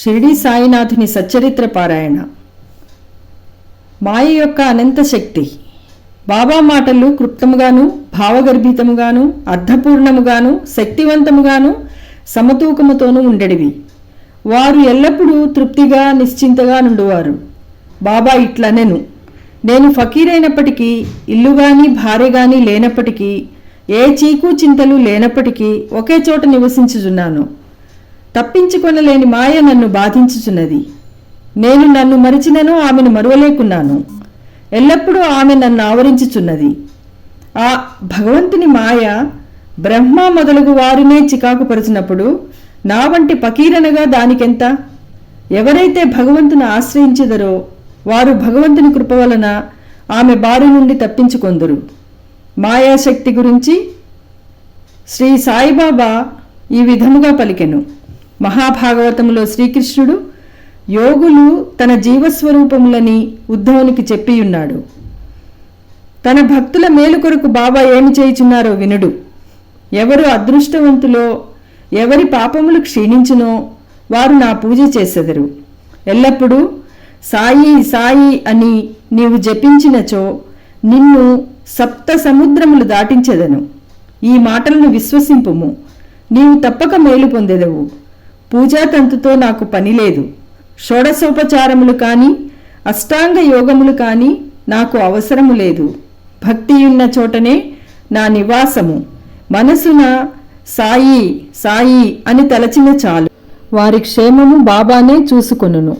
షిరిడి సాయినాథుని సచ్చరిత్ర పారాయణ. మాయ యొక్క అనంత శక్తి. బాబా మాటలు క్లుప్తముగాను భావగర్భితముగాను అర్థపూర్ణముగాను శక్తివంతముగాను సమతూకముతోనూ ఉండేవి వారు ఎల్లప్పుడూ తృప్తిగా నిశ్చింతగా నుండువారు. బాబా ఇట్లనెను నేను ఫకీరైనప్పటికీ ఇల్లు గాని భార్య గాని లేనప్పటికీ ఏ చీకు చింతలు లేనప్పటికీ ఒకే చోట నివసించుచున్నాను. తప్పించుకొనలేని మాయ నన్ను బాధించుచున్నది. నేను నన్ను మరిచినను ఆమెను మరువలేకున్నాను. ఎల్లప్పుడూ ఆమె నన్ను ఆవరించుచున్నది. ఆ భగవంతుని మాయ బ్రహ్మ మొదలగు వారినే చికాకు పరుచినప్పుడు నా వంటి పకీరనగా దానికెంత? ఎవరైతే భగవంతుని ఆశ్రయించెదరో వారు భగవంతుని కృప వలన ఆమె బారి నుండి తప్పించుకొందురు. మాయాశక్తి గురించి శ్రీ సాయిబాబా ఈ విధముగా పలికెను. మహాభాగవతములో శ్రీకృష్ణుడు యోగులు తన జీవస్వరూపములని ఉద్ధవునికి చెప్పియున్నాడు. తన భక్తుల మేలు కొరకు బాబా ఏమి చేయుచున్నారో వినుడు. ఎవరు అదృష్టవంతులో ఎవరి పాపములు క్షీణించునో వారు నా పూజ చేసెదరు. ఎల్లప్పుడూ సాయి సాయి అని నీవు జపించినచో నిన్ను సప్త సముద్రములు దాటించెదను. ఈ మాటలను విశ్వసింపుము. నీవు తప్పక మేలు పొందెదవు. పూజాతంతుతో నాకు పని లేదు. షోడశోపచారములు కానీ అష్టాంగ యోగములు కానీ నాకు అవసరము లేదు. భక్తియున్న చోటనే నా నివాసము. మనసున సాయి సాయి అని తలచిన చాలు. వారి క్షేమము బాబానే చూసుకొనును.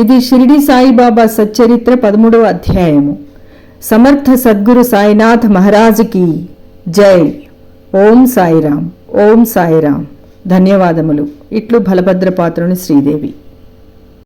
ఇది షిరిడి సాయిబాబా సచ్చరిత్ర పదమూడవ అధ్యాయము. సమర్థ సద్గురు సాయినాథ్ మహారాజుకి జై. ఓం సాయిరాం ఓం సాయిరాం ధన్యవాదములు. ఇట్లు బలభద్రపాత్రుని శ్రీదేవి.